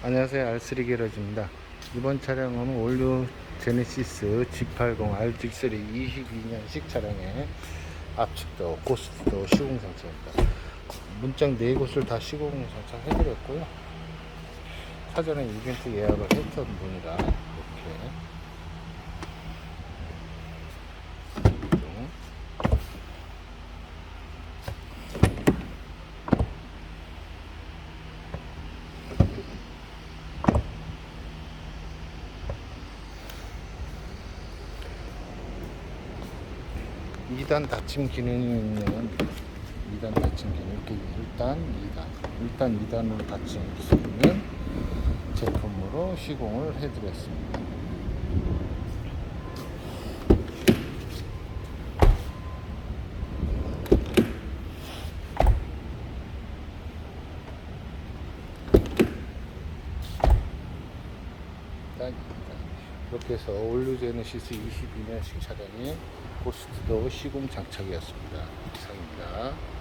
안녕하세요. R3 게러지입니다. 이번 차량은 올류 제네시스 G80 R6 22년식 차량의 앞측도 고스트도 시공 상차입니다. 문짝 4곳을 다 시공 상차 해드렸고요. 사전에 이벤트 예약을 했던 분이라 2단 닫힘 기능이 있는 2단 닫힘 기능 이렇게 1단, 2단, 1단, 2단으로 닫힘 수 있는 제품으로 시공을 해드렸습니다. 이렇게 해서 올류제네시스 22년식 차량이 고스트도 시공 장착이었습니다. 이상입니다.